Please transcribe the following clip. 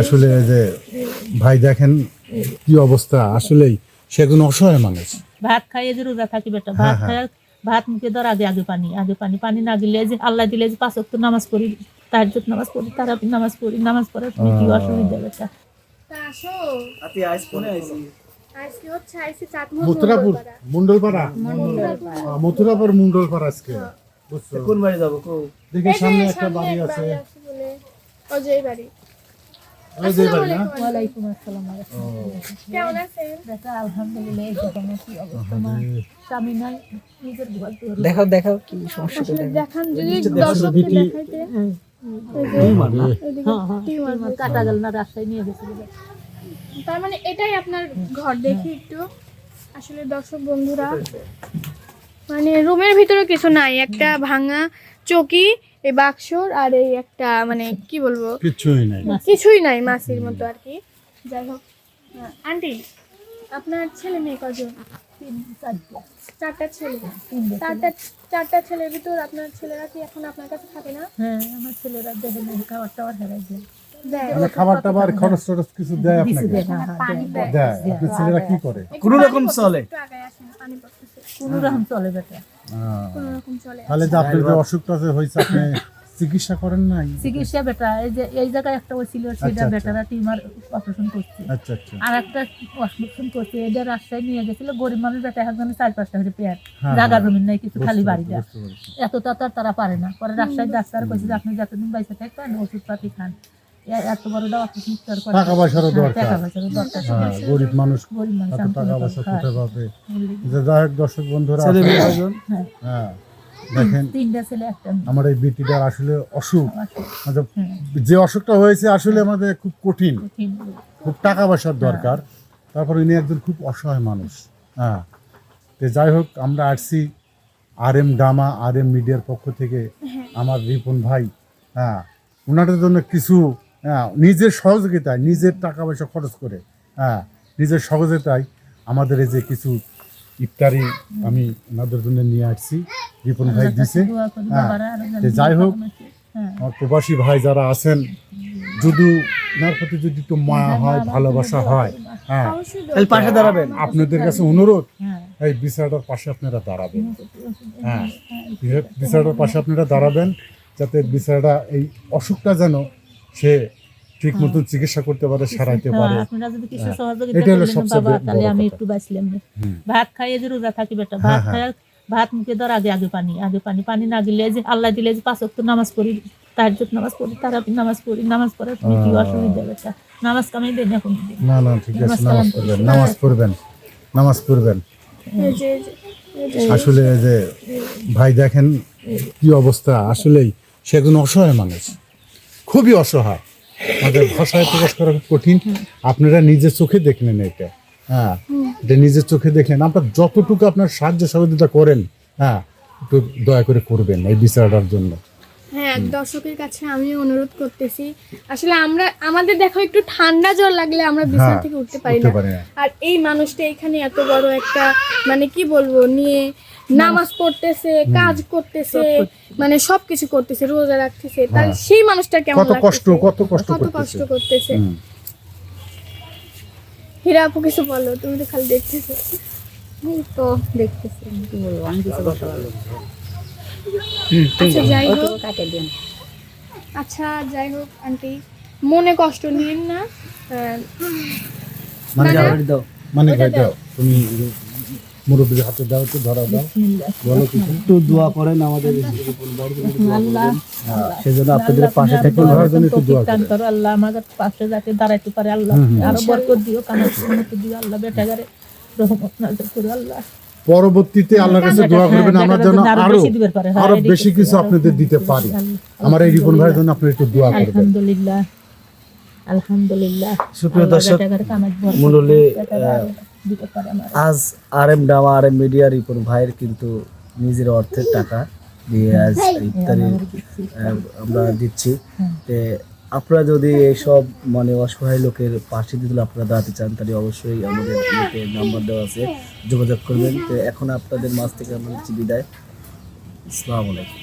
আসলে যে ভাই দেখেন কি অবস্থা। আসলেই সেগুলো অসহায় মানুষ। ভাত খাইয়ে যে রোজা থাকি বেটা হ্যাঁ, ভাত খাই ভাত মুখে ধর আগে আগে পানি আগে পানি। পানি না দিলে যে আল্লাহ দিলে যে পাঁচ ওয়াক্ত নামাজ পড়ি তাহাজ্জুদ নামাজ পড়ি তারাবি নামাজ পড়ি নামাজ পড়ার তুমি কি অসুবিধা বেটা তা? আসো। আতি আইস কোনে আইছি আজকে হচ্ছে আইসি চাঁদমোহন মথুরাপুর মঙ্গলপাড়া। মথুরাপুর মুন্ডলপাড়া আজকে। কোন বাড়ি যাব দেখে সামনে একটা বাড়ি আছে। আছে অজয় বাড়ি। দেখাও দেখাও কি সমস্যা দেখান যদি দেখো, দর্শককে বিটি। দেখাইতে। হ্যাঁ হ্যাঁ। টিউমার আমার কাটা গেল না রাস্তায় নিয়ে গেছিল তার মানে এটাই আপনার ঘর দেখি একটু। আসলে দর্শক বন্ধুরা মানে রুমের ভিতরে কিছু নাই একটা ভাঙা চকি এই বাক্সর আর এই একটা মানে কি বলব? কিচ্ছুই নাই। কিছুই নাই মাসির মতো আর কি যাই হোক। আন্টি আপনার ছেলে মেয়ে কজন? তিন চারটে। চারটা ছেলে। চারটা চারটা ছেলের ভিতর আপনার ছেলেরা কি এখন আপনার কাছে থাকে না? হ্যাঁ আমার ছেলেরা দেখে না খাবার টাবার হেরাই যায় দেয়। মানে খাবার টাবার খরচ টরচ কিছু দেয় আপনাকে? দেয়, হ্যাঁ, হ্যাঁ, দেয়, দেয়। দেয়। আপনার ছেলেরা কি করে? কোনো রকম চলে। একটু আগায় আসেন, পানি পড়তেছে কোনো রকম চলে বেটা। তাহলে যে আপনার যে অসুখটা যে হয়েছে আপনি চিকিৎসা করেন নাই? চিকিৎসা বেটা এই যে এই জায়গায় একটা সেটা আচ্ছা। বেটারা টিউমার অপারেশন করছে। আচ্ছা আচ্ছা। আর একটা অপারেশন করছে এদের রাস্তায় নিয়ে গেছিল গরিব মানুষ বেটা একজনে চার পাঁচটা হয়ে পেয়ার। হ্যাঁ, জায়গা হ্যাঁ। জমিন নাই কিছু খালি বাড়ি দেয় এত তো তারা পারে না। পরে রাস্তায় ডাক্তার কইছে যে আপনি যতদিন বাইসে থাকবেন ওষুধ পাতি খান। এত বড় অপারেশন করে টাকা পয়সারও হ্যাঁ, দরকার। টাকা পয়সারও দরকার হ্যাঁ গরিব মানুষ গরিব মানুষ এত টাকা পয়সা কোথায় পাবে? হ্যাঁ, যে যাই হোক দর্শক বন্ধুরা হ্যাঁ। দেখেন তিনটা ছেলে একটা মেয়ে। আমার এই বিটিটার আসলে অসুখ। মানে যে অসুখটা হয়েছে আসলে আমাদের খুব কঠিন। কঠিন। খুব টাকা পয়সার দরকার। তারপর ইনি একজন খুব অসহায় মানুষ। হ্যাঁ তো যাই হোক আমরা আসছি আর এম ডামা আর এম মিডিয়ার পক্ষ থেকে আমার রিপন ভাই। হ্যাঁ ওনাদের জন্য কিছু হ্যাঁ নিজের সহযোগিতায় নিজের টাকা পয়সা খরচ করে হ্যাঁ নিজের সহযোগিতায় আমাদের এই যে কিছু ইফতারি আমি ওনাদের জন্য নিয়ে আসছি রিপন ভাই দিছে হ্যাঁ। যাই হোক হ্যাঁ। আমার প্রবাসী ভাই যারা আছেন যদি ওনার প্রতি যদি একটু মায়া হয় ভালোবাসা হয় হ্যাঁ পাশে দাঁড়াবেন আপনাদের কাছে অনুরোধ হ্যাঁ। এই বিচারটার পাশে আপনারা দাঁড়াবেন। হ্যাঁ বিচারটার পাশে আপনারা দাঁড়াবেন যাতে বিচারটা এই অসুখটা যেন সে ঠিক মতো চিকিৎসা করতে পারে সারাইতে পারে। হ্যাঁ, আপনারা যদি কিছু হ্যাঁ। সহযোগিতা এটা হলো সবচেয়ে বড় তাহলে আমি একটু বাঁচলাম। ভাত খাইয়ে যে রোজা থাকি বেটা হ্যাঁ, ভাত হ্যাঁ। খাই ভাত মুখে ধর আগে আগে পানি আগে পানি। পানি না দিলে যে আল্লাহ দিলে যে পাঁচ ওয়াক্ত নামাজ পড়ি তাহাজ্জুদ নামাজ পড়ি তারাবি নামাজ পড়ি নামাজ পড়ার তুমি কি অসুবিধা বেটা নামাজ কামাই দেন এখন। না না ঠিক আছে নামাজ পড়বেন নামাজ পড়বেন নামাজ পড়বেন। আসলে যে ভাই দেখেন কি অবস্থা আসলেই সেগুলো অসহায় মানুষ। খুবই অসহায়। আমাদের ভাষায় প্রকাশ করা খুব কঠিন। আপনারা নিজের চোখে দেখলেন এটা। হ্যাঁ এটা নিজের চোখে দেখলেন আপনার যতটুকু আপনার সাহায্য সহযোগিতা করেন হ্যাঁ একটু দয়া করে করবেন এই বিচারটার জন্য। হ্যাঁ দর্শকের কাছে আমি অনুরোধ করতেছি। আসলে আমরা আমাদের দেখো একটু ঠান্ডা জ্বর লাগলে আমরা বিছানা হ্যাঁ, থেকে উঠতে পারি না। আর এই মানুষটা এখানে এত বড় একটা মানে কি বলব নিয়ে নামাজ পড়তেছে কাজ করতেছে মানে সবকিছু করতেছে রোজা রাখতেছে। তার হ্যাঁ। সেই মানুষটা কেমন কত কষ্ট কত কষ্ট কত কষ্ট করতেছে। হীরা আপু কিছু বলো তুমি তো খালি দেখতেছো। তো দেখতেছি। কি বলব আমি কিছু বলতে পারব আচ্ছা যাই হোক। কাটে দিন। আচ্ছা যাই হোক আন্টি। মনে কষ্ট নিন না। আহ, মানে দাও মানে। দাও। তুমি মুরব্বীর হাতে দাও তো ধরা দাও। বলো কিছু। একটু দোয়া করেন আমাদের আল্লাহ সেজন্য আপনাদের পাশে থেকে জন্য একটু দোয়া করেন। আল্লাহ আমাদের পাশে যাতে দাঁড়াইতে পারে আল্লাহ। আরও বরকত দিও দিও আল্লাহ বেটাগারে রহমত নাজর করো আল্লাহ। পরবর্তীতে আল্লাহর কাছে দোয়া করবেন আমরা যেন আরও আরও বেশি হ্যাঁ, কিছু আপনাদের দিতে পারি। আমার এই রিপন ভাইয়ের জন্য আপনি একটু দোয়া করবেন। আলহামদুলিল্লাহ। আলহামদুলিল্লাহ। সুপ্রিয় দর্শক, বেটাগারে দিতে পারে আমার। আজ R M drama R M media Ripon ভাইয়ের কিন্তু নিজের অর্থের টাকা দিয়ে আজ ইফতারি আমরা দিচ্ছি। তে আপনারা যদি এইসব মানে অসহায় লোকের পাশে দিলে আপনারা দাঁড়াতে চান তাহলে অবশ্যই আমাদের নাম্বার দেওয়া আছে। যোগাযোগ করবেন। তো এখন আপনাদের মাছ থেকে আমরা বিদায়। আসসালামু আলাইকুম।